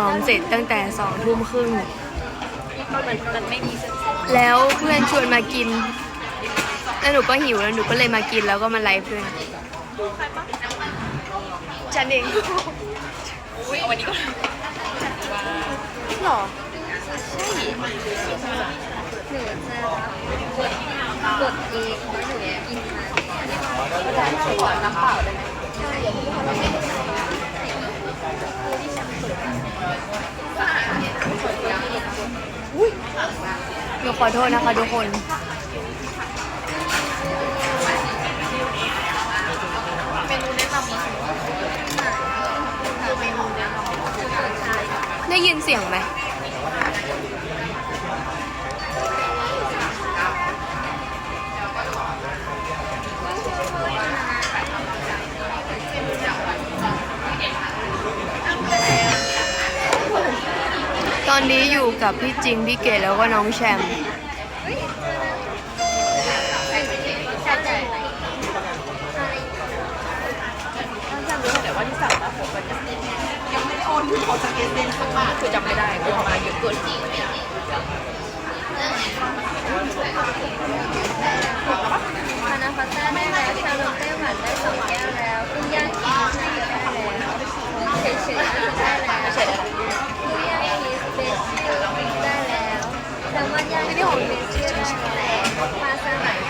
ซ้อมเสร็จตั้งแต่สองทุ่มครึ่งแล้วเพื่อนชวนมากิน แล้วหนูก็หิวแล้วหนูก็เลยมากินแล้วก็มาไลฟ์ด้วยฉันเองอุ้ยเอาวันนี้ก็หรอใช่หนูจะรับกดเองเพราะหนูกินมาอาจารย์ขอน้ำเปล่าได้ไหม หนูขอโทษนะคะทุกคน เมนูแนะนำมีเมนูแนะนำได้ยินเสียงไหม อนนี้อยู่กับพี่จิงพี่เก๋แล้วก็น้องแชมป์แต่ว่าที่สั่งมาผมมันยังไม่โอนที่ขอสเก็ตเดนสักบาทคือจำไม่ได้คือมาเยอะเกินพานาคอตตาได้แล้วชาลอตไต้หวันได้สองแก้วแล้วกุ้งย่างชีสได้แล้วเฉยๆได้แล้ว ได้แล้วแต่ว่ายากที่ของเรียนชื่อมาสมัย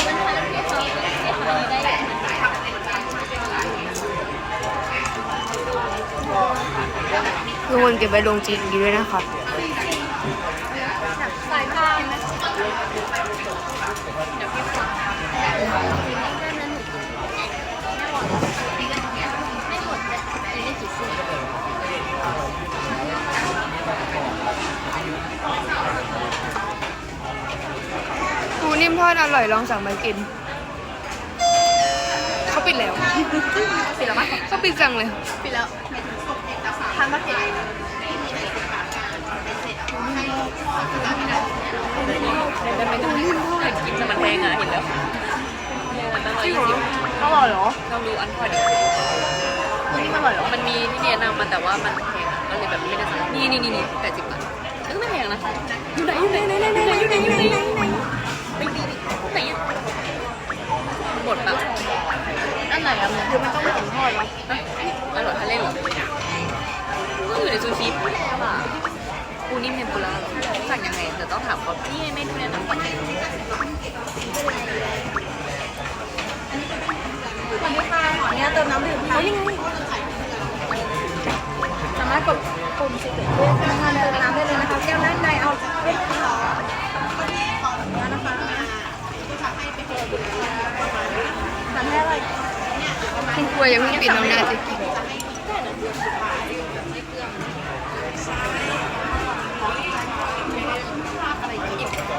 คนเก็บไว้ลงจีนดีด้วยนะคะสายพานไม่หมดแต่กินได้กี่ซี่ปูนิ่มทอดอร่อยลองสั่งมากิน เขาปิดแล้ว ปิดแล้วมั้ยเขาปิดสั่งเลย ปิดแล้ว ค้างก็เจ็ดมันไม่ต้องยื่นเท่าไหร่กินแต่มันแพงอะเห็นแล้วมันต้องร้อยยี่สิบอร่อยเหรอลองดูอันพอดีนี่มันอร่อยเหรอมันมีที่เนี่ยนำมาแต่ว่ามันแพงอะก็เลยแบบไม่ได้สั่งนี่นี่นี่แต่สิบบาทก็ไม่แพงนะอยู่ไหนอยู่ไหนอยู่ไหนอยู่ไหนอยู่ไหนอยู่ไหนอยู่ไหนไปดีดิไหนอะหมดแบบอันไหนอะคือมันต้องไม่ถึงทอดวะอร่อยทะเลหรอ อยู่ในซูชิปูนิ่มเทมปุระสั่งยังไงแต่ต้องถามเขานี่ไงไม่ดูแนะนำก่อนวันนี้ค่ะขออนุญาตเติมน้ำดื่มค่ะนี่ไงสามารถกดปุ่มสีเหลืองเพื่อทานเติมน้ำได้เลยนะคะแก้วด้านในเอาเป็นขอแล้วนะคะทำให้อร่อยคุณกลัวอย่าเพิ่ปิดน้ำหน้าจะกิน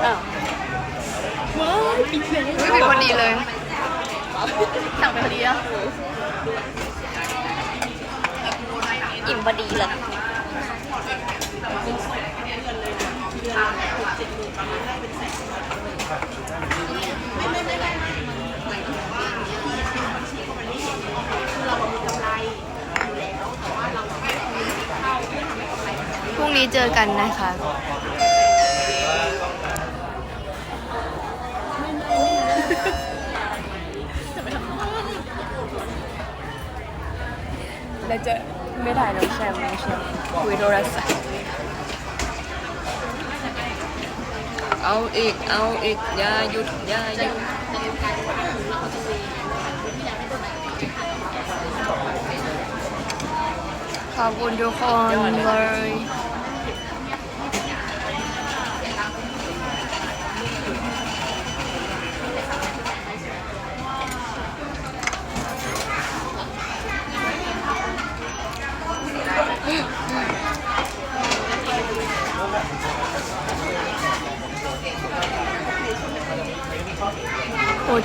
อ้าวว้ายปิดเลย ไม่ปิดพอดี เลย สั่งไปพอดีอะอิ่มพอดีเลยพรุ่งนี้เจอกันนะคะ เราจะไม่ถ่ายน้องแชมป์น้องแชมป์คุยโทรศัพท์เอาอีก เอาอีก อย่าหยุด อย่าหยุดขอบคุณทุกคนเลย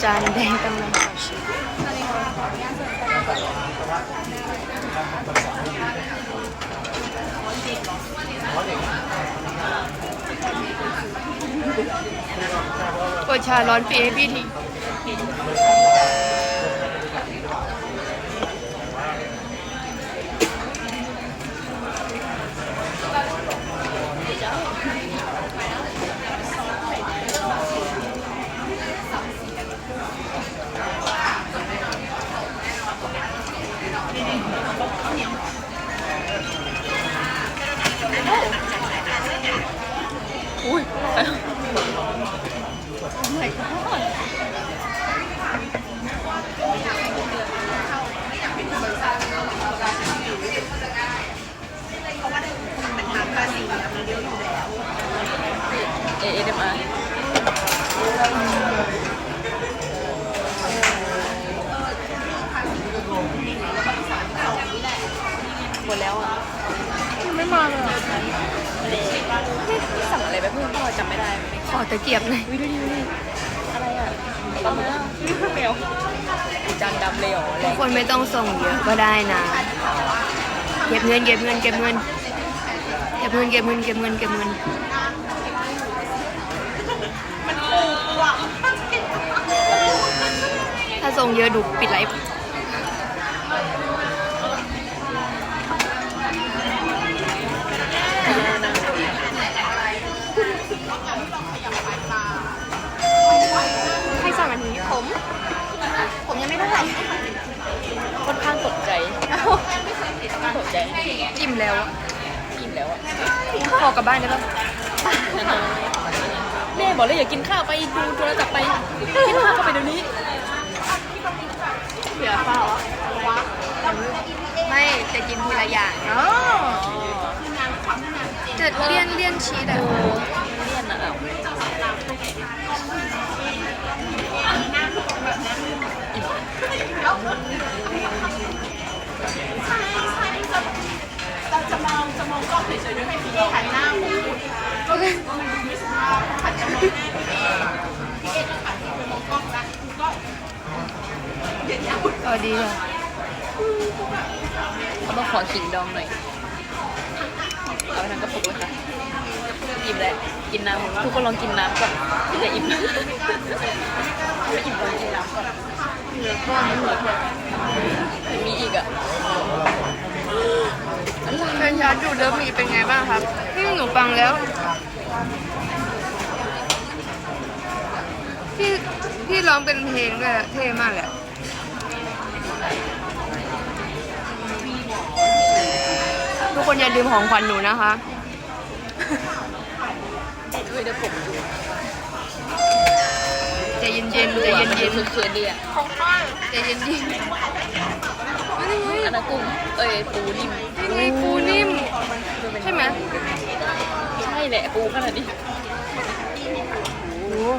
จานแดงกำลังขอชิมโอชาร้อนปีให้พี่ที เอเอ็มอาหมดแล้วอะ ไม่มาเลย สั่งอะไรไปเพิ่มพ่อจำไม่ได้ ขอตะ เกียบหน่อยวิดูดิดูดิอะไรอะปลาหมึกแมวจานดำเลยเหรออะไรทุกคนไม่ต้องส่งเยอะก็ได้นะเก็บเงินเก็บเงินเก็บเงินเก็บเงินเก็บเงินเก็บเงินเก็บเงินถ้าส่งเยอะดูปิดไลฟ์ ใครสั่งอันนี้ผม ผมยังไม่ได้ค่อนข้างตกใจตกใจอิ่มแล้วอะอิ่มแล้วอะขอกลับบ้านได้ปะแม่บอกเลยอย่ากินข้าวไปดูโทรศัพท์ไปกินข้าวเข้าไปเดี๋ยวนี้เหลือเปล่าไม่จะกินทีละอย่างอ๋อจะเลี่ยนเลี่ยนชีสอะ เลี่ยนนะเอาสวัสดีค่ะเขามาขอขิงดองหน่อย เอาไปทางกระปุกเลยค่ะ อิ่มแล้วกินน้ำทุกคนลองกินน้ำก่อนจะอิ่มไม่อิ่มลองกินน้ำก่อนเหลือก้อนเหลือก้อนมีอีกอะเพลงชาร์จดูเดิมมีเป็นไงบ้างครับพี่หนูฟังแล้วพี่พี่ร้องเป็นเพลงด้วยเท่มากเลยอะทุกคนอย่าลืมของขวัญหนูนะคะ ด้วยเดี๋ยวผมดูใจเย็นๆใจเย็นคือคืนดีอะใจเย็นๆนี่ไงอันนั้นกุ้งเอ้ยปูนิ่มนี่ไงปูนิ่ม ใช่ไหมใช่แหละปูขนาดนี้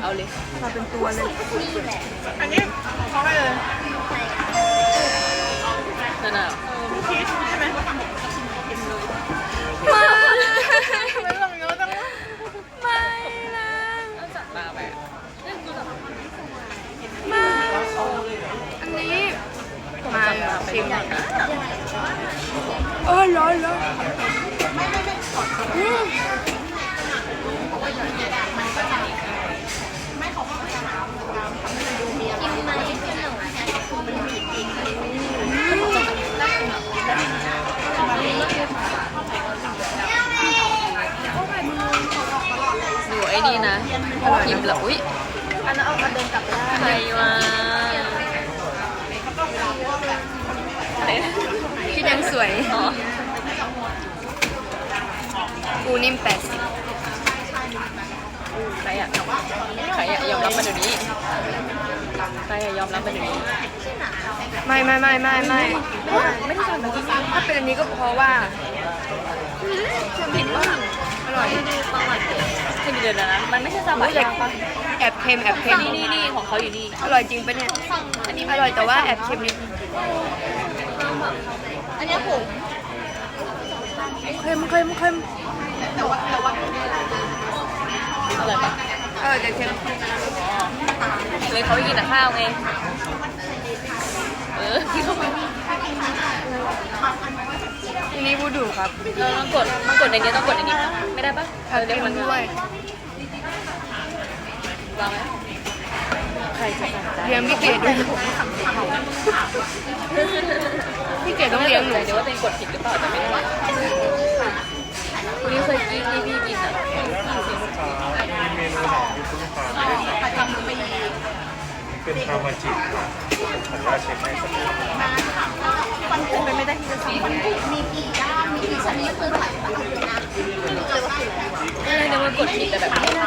เอาเลยมาเป็นตัวเลยอันนี้เขาให้เลยนั่นน่ะม มาชิมเออร้อนร้อนอืมอยู่ไอ้นี่นะพิมพ์ละอุ้ย อันนั้นเอามาเดินกลับบ้าน ใครวะไหน คิดยังสวย อ๋อ ปูนิ่มแปดสิบ ใครอะใครอะยอมรับมาเดี๋ยวนี้ใครอะยอมรับมาเดี๋ยวนี้ ไม่ไม่ไม่ไม่ไม่ไม่ไม่ถ้าเป็นอันนี้ก็เพราะว่าชมผิดว่าอร่อยดูประวัติให้ดีเดี๋ยวนะมันไม่ใช่ซาบะยางปะแอบเค็มแอบเค็มนี่นี่นี่ของเขาอยู่นี่อร่อยจริงปะเนี่ยอันนี้อร่อยแต่ว่าแอบเค็มนิดอันนี้ผมเค็มเค็มเค็มอร่อยปะเออแต่เค็มเลยเขาไปกินแต่ข้าวไง เออทีนี้บูดูครับเราต้องกดต้องกดในนี้ต้องกดในนี้ปะไม่ได้ปะแอบเค็มด้วยวางไหมใครจะสั่งใจเลี้ยงพี่เกดด้วยพี่เกดต้องเลี้ยงหนูเดี๋ยวว่าตัวเองกดผิดหรือเปล่าแต่ไม่ได้วันนี้เคยกินที่พี่กินอะมีเมนูไหนที่เพิ่งทานไม่ได้ทานเป็นคามาจิครับขออนุญาตเช็คให้สักนิด เป็นไม่ได้ที่จะสั่งเออเดี๋ยวมันกดผิดแต่แบบไม่น่า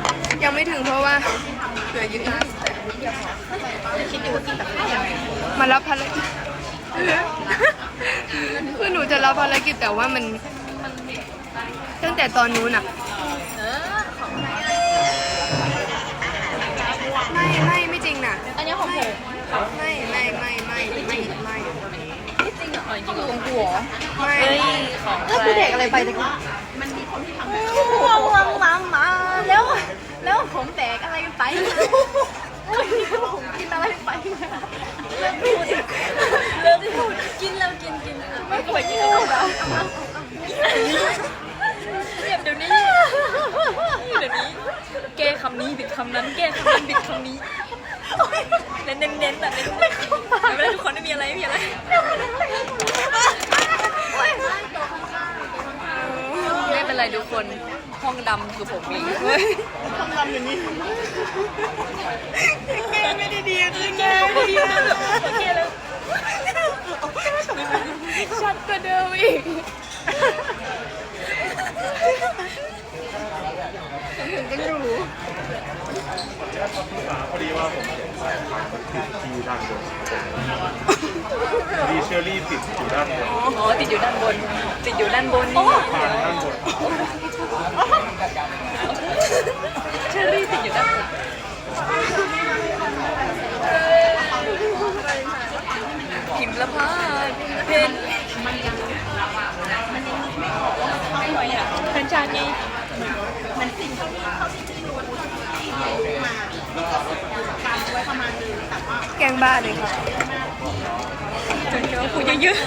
ยังไม่ถึงเพราะว่าเหลือเยอะมารับภารกิจคือหนูจะรับภารกิจแต่ว่ามัน ตั้งแต่ตอนนู้นอะไม่ไม่ไม่จริงน่ะ อันนี้ของผมไม่ไม่ไม่ไม่ไม่ไม่ไม่จริงเหรอของกูเหรอไม่เฮ้ยของแล้วคือเด็กอะไรไปตะกี้วังวังมามาแล้ว แล้วผมแตกอะไรไปผมกินอะไรไปเลิกพูดเลิกพูดกินแล้วกินกินไม่ควรกินแล้วเรียบเดี๋ยวนี้เดี๋ยวนี้ แก้คำนี้บิดคำนั้น แก้คำนั้นบิดคำนี้เน้นเน้นเน้นแบบเน้นไม่เข้าปากไม่เป็นไรทุกคนไม่มีอะไรไม่มีอะไรไม่เป็นไรทุกคน ห้องดำคือผมเองห้องดำอย่างนี้แกไม่ได้ดีขึ้นแกไม่ได้ดีขึ้นแบบโอเคเลยชัดกว่าเดิมอีกถึงจะรู้ พอดีว่าผมสงสัยทางมันติดคิวด้านบนดีเชอรี่ติดอยู่ด้านบนอ๋อติดอยู่ด้านบน ติดอยู่ด้านบนนี่ผ่านด้านบนเชอรี่ติดอยู่ด้านบนพิมพ์ละพาดเพนมันยังไม่อยากเป็นชาญไงเท่าที่เท่าที่ แกงบ้าเลยค่ะจนเยอะคุยเยอะ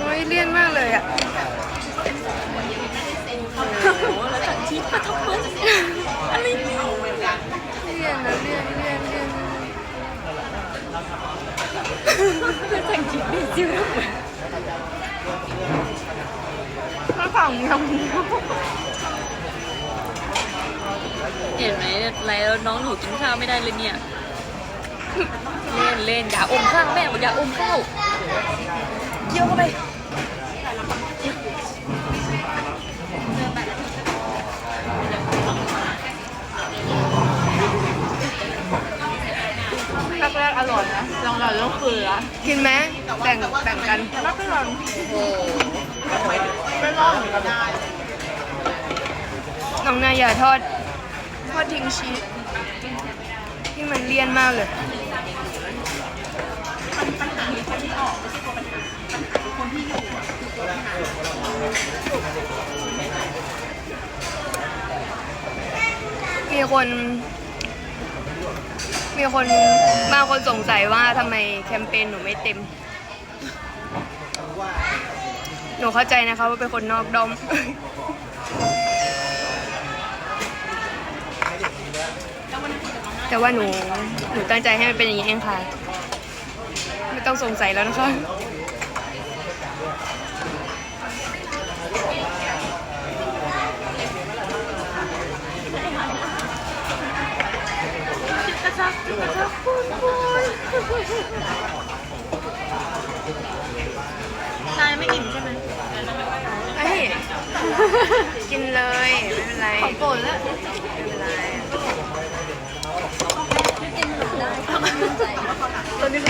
โอ้ยเลี่ยนมากเลยอะๆโอ้โหแล้วจัดชีสมาทำไมอะไรเนี่ยเลี่ยนนะเลี่ยนเลี่ยนเลี่ยนแล้วจัดชีสไม่จิ้มข้าวฝั่งยัง เห็นไหมอะไรแล้วน้องหนูกินข้าวไม่ได้เลยเนี่ย เล่นเล่นอย่าอมข้าวแม่บอกอย่าอมข้าวเยี่ยวเข้าไปแรกๆอร่อยนะลองหน่อยต้องเกลือกินไหมแบ่งแบ่งกันแล้วก็ลองโอ้น้องนายอย่าทอด ทอดทิ้งชีสที่มันเลี่ยนมากเลยมีคนมีมีคนบางคนสงสัยว่าทำไมแคมเปญหนูไม่เต็ม หนูเข้าใจนะคะว่าเป็นคนนอกดอม แต่ว่าหนูหนูตั้งใจให้มันเป็นอย่างนี้เองค่ะ ไม่ต้องสงสัยแล้วนะคะนายไม่อิ่มใช่ไหมเฮ้ยกินเลย ไม่เป็นไร ของโปรดแล้ว ไม่เป็นไรกินหนูได้ค่ะมั่นใจตอนนี้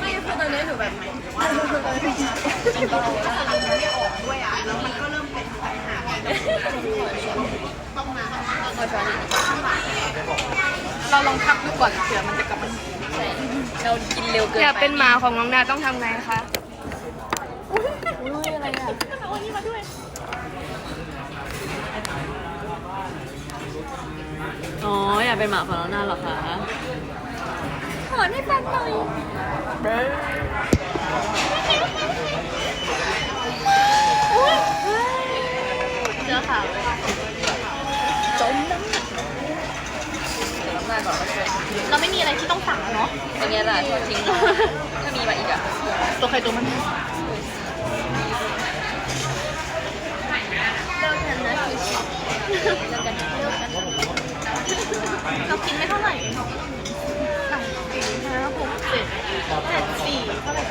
ไม่คือตอนนี้หนูแบบเบาแล้วเราลองพักดูก่อนเผื่อมันจะกลับมาเรากินเร็วเกินอยากเป็นหมาของน้องนาต้องทำไงคะอ๋อ อยากเป็นหมาของน้องนาเหรอคะ ขอให้ฟังหน่อยเจ้าค่ะจมน้ำหนักเราไม่มีอะไรที่ต้องสั่งเนาะอย่างเงี้ยแหละจริงถ้ามีมาอีกอะตัวใครตัวมันเลิกกันนะคือชิเลิกกันเลิกกันเรากินไม่เท่าไหร่สามสี่ห้าหกเจ็ดแปดสี่เท่าไหร่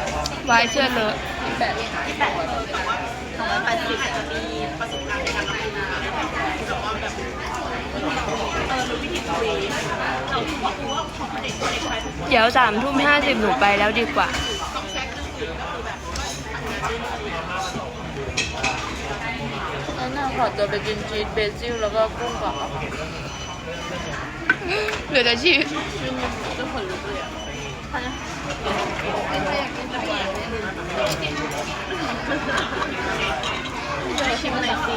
ไว้เชื่อเลอะแปดที่แปดสองร้อยแปดสิบมีประสบการณ์ในการรับงานแต่ว่าแบบเออรู้วิธีคุยเราทุกคนรู้ว่าของเด็กเด็กชายเดี๋ยวสามทุ่มห้าสิบหนูไปแล้วดีกว่า นั่นน่ะขอตัวไปกินชีสเบซิลแล้วก็กุ้งก่อนเหลือแต่ชีสชื่นก็ขนลุกเลยอะเดี๋ยว ชิมหน่อยสิ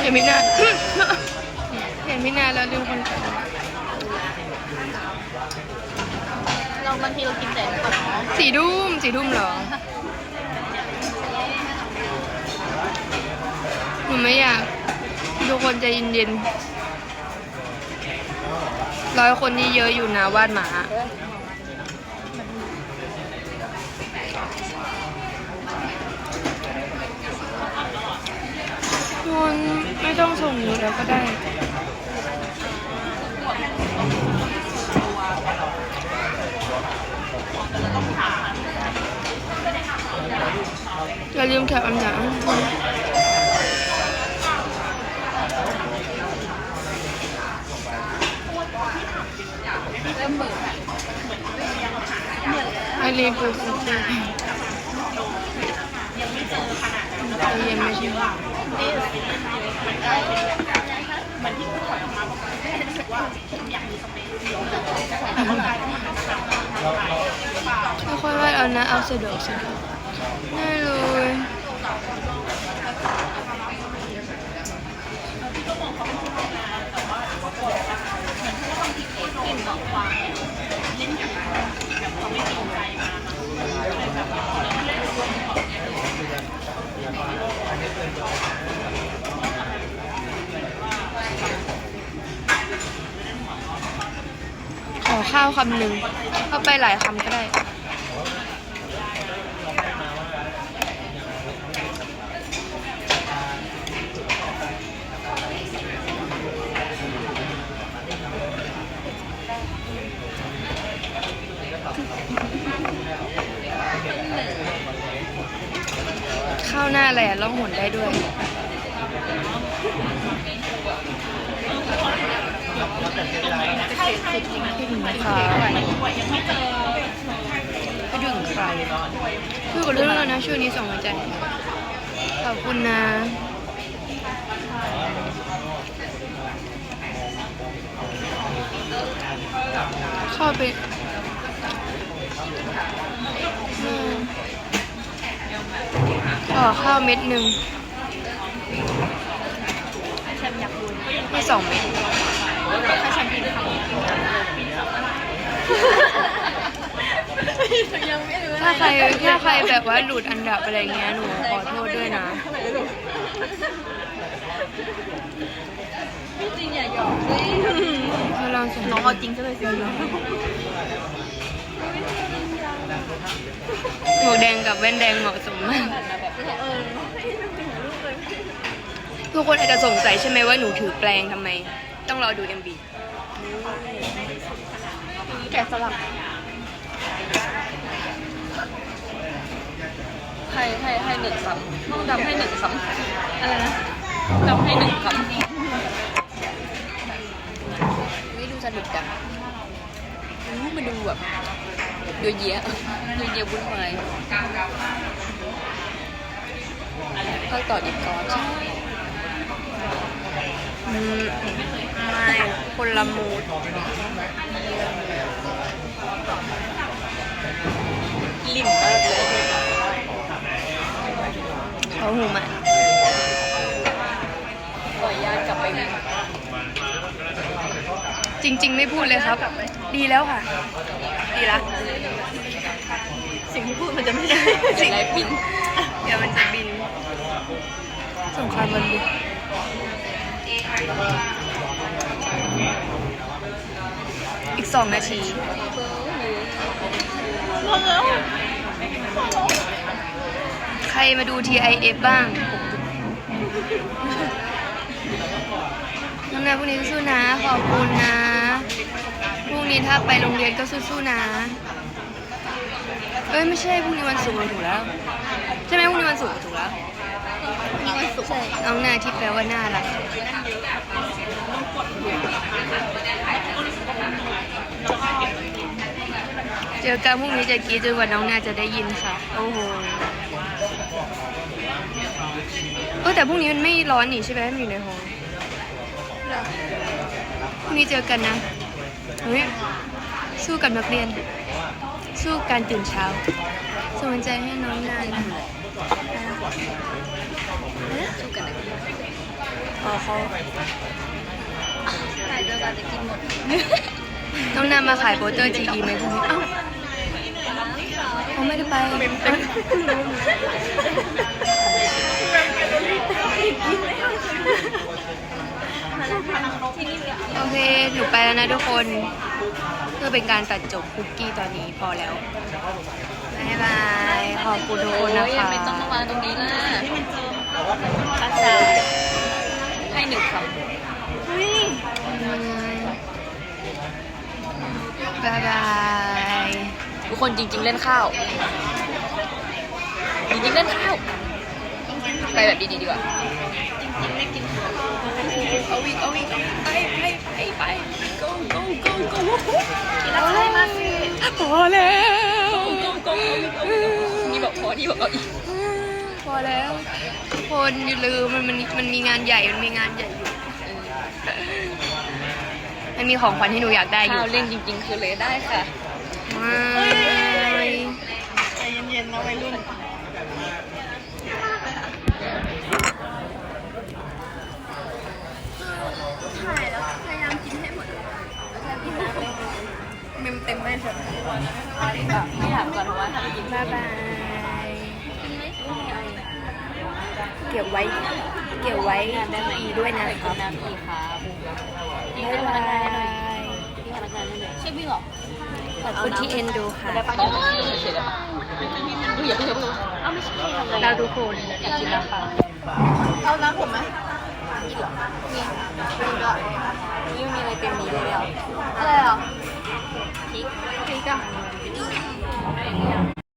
เห็นพี่นาเห็นพี่นาแล้วลืมคนเราบางทีเรากินแต่ก่อนสี่ทุ่มสี่ทุ่มเหรอหนูไม่อยากทุกคนใจเย็นๆ ร้อยคนนี่เยอะอยู่นะวาดหมาคนไม่ต้องส่งหนูแล้วก็ได้ อย่าลืมแคปอันห นาไอรีปูสุดใจเย็นไม่ใช่ไหมค่อยๆวาดเอานะ เอาสะดวกสะดวกได้เลย ขอข้าวคำหนึ่งเข้าไปหลายคำก็ได้ ข้าวหน้าอะไรอะล่องหนได้ด้วย พี่ถึงนะคะพี่ถึงใครพูดกับเรื่องแล้วนะช่วงนี้ส่งมาใจ ขอบคุณนะ เข้าไปอืมขอข้าวเม็ดหนึ่งชมอยากดูมีสองเม็ดถ้าแชมพิมพ์คำยังไม่รู้ถ้าใครถ้าใครแบบว่าหลุดอันดับอะไรเงี้ยหนูขอโทษด้วยนะจริง อย่าหยอกเลยเขาลองน้องเอาจริงซะเลยสิหมวกแดงกับแว่นแดงเหมาะสมมาก เออทุกคนอาจจะสงสัยใช่ไหมว่าหนูถือแปลงทำไม ต้องรอดู MB แกะสลักให้ให้ให้หนึ่งคำต้องดำให้หนึ่งคำอะไรนะดำให้หนึ่งคำไม่ดู สนุกจังอู้มาดูแบบดูเยอะดูเยอะวุ่นวายเข้าต่อดีก่อนใช่อืมไม่คนละมูดลิ่มมากเลยเขาหูมันขออนุญาตกลับไป จริง ๆ ไม่พูดเลยครับ ดีแล้วค่ะ ดีละสิ่งที่พูดมันจะไม่ได้สิ่งไรบินเดี๋ยวมันจะบินสงครามบนบกอีกสองนาทีใครมาดู TIF บ้าง น้องนาพรุ่งนี้สู้นะ ขอบคุณนะ พรุ่งนี้ถ้าไปโรงเรียนก็สู้ๆนะ เอ้ยไม่ใช่พรุ่งนี้วันศุกร์ถูกแล้ว ใช่ไหมพรุ่งนี้วันศุกร์ถูกแล้วมีวันศุกร์ใช่น้องนาที่แปลว่าน่ารักเจอกันพรุ่งนี้จะกรีดจนกว่าน้องนาจะได้ยินค่ะ โอ้โหเออแต่พรุ่งนี้มันไม่ร้อนนี่ใช่ไหมมันอยู่ในห้อง พรุ่งนี้เจอกันนะเฮ้ยสู้กับนักเรียน สู้การตื่นเช้าส่งกำลังใจให้น้องนานะสู้กันนะอ๋อเขาใครจะการจะกินหมดน้องนามาขายโปสเตอร์ GE ไหมพรุ่งนี้เอ้าเขาไม่ได้ไป โอเค หนูไปแล้วนะทุกคน เพื่อเป็นการตัดจบคุกกี้ตอนนี้พอแล้วบ๊ายบาย ขอบคุณทุกคนนะโอ้ยคะไม่ต้องมาวางตรงนี้ล่ะภาษาให้หนึ่งคอืมบ๊ายบายำทุกคนจริง ๆ เล่นข้าว จริง ๆ เล่นข้าว ไปแบบดีๆดีกว่าจริงๆไม่กินข้าว เอาวิ่งเอาวิ่งไปไปไปไป go go go go กินแล้วใช่มาสิพอแล้ว go go go นี่บอกพอนี่บอกเอาอีก พอแล้ว คนอย่าลืมมันมันมันมีงานใหญ่ มันมีงานใหญ่อยู่มันมีของขวัญที่หนูอยากได้อยู่ ข้าวเล่นจริงๆ คือเลยได้ค่ะ